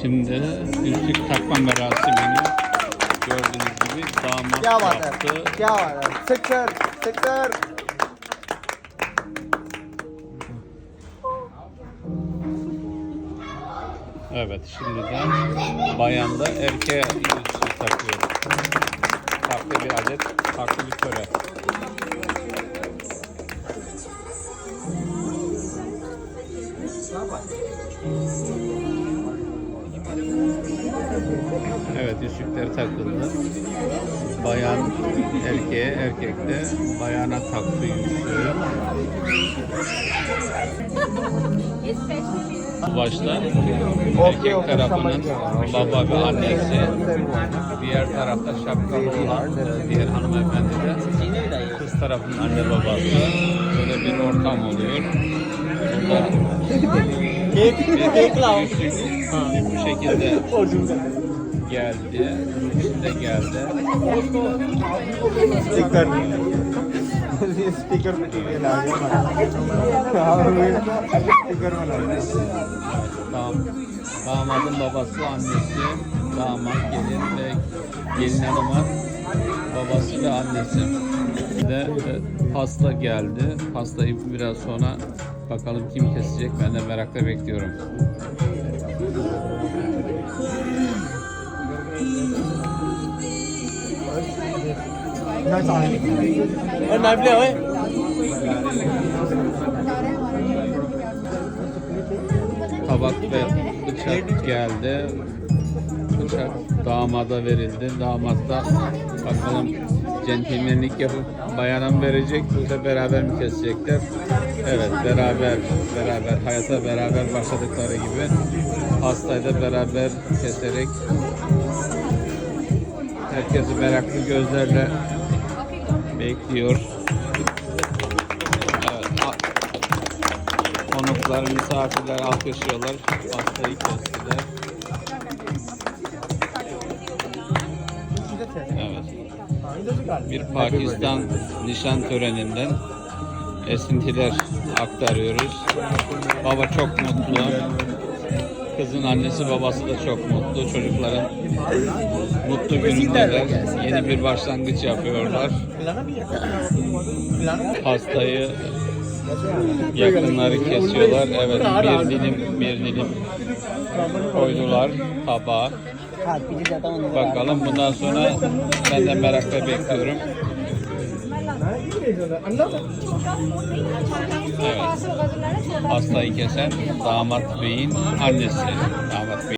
Şimdi yüzük takma merasimini gördüğünüz gibi damat क्या बात yaptı. है क्या बात है sector sector Evet şimdi de bayan da erkeğe yüzüğü takıyor. Farklı bir adet, farklı bir töre. Evet yüzükleri takıldı. Bayan erkeğe, erkek de bayana taktı yüzüğü. Başta erkek tarafının baba ve annesi, diğer tarafta şapkalı olan diğer hanımefendi de kız tarafının anne babası. Böyle bir ortam oluyor. Bunların Kek, kek, bu şekilde geldi. İçinde geldi. Speaker speaker पे टीवी ला स्पीकर बना Dam, damadın babası, annesi, damat, gelin ve gelin hanımın babası ve annesi. De e, pasta geldi. Pastayı biraz sonra bakalım kim kesecek ben de merakla bekliyorum. Knife ले ओए Tabak ve bıçak geldi. Bıçak damada verildi. Damat da bakalım centilmenlik yapıp bayana mı verecek yoksa beraber mi kesecekler? Evet beraber beraber hayata beraber başladıkları gibi hastayı da beraber keserek herkesi meraklı gözlerle bekliyor. Konuklar, misafirler alkışlıyorlar. Pastayı kestiler. Evet. Bir Pakistan nişan töreninden esintiler aktarıyoruz. Baba çok mutlu. Kızın annesi babası da çok mutlu. Çocukların mutlu günündeler. Yeni bir başlangıç yapıyorlar. Pastayı yakınları kesiyorlar. Evet bir dilim bir dilim koydular tabağa. Bakalım bundan sonra ben de merakla bekliyorum. Evet. Pastayı kesen damat beyin annesi. Damat bey.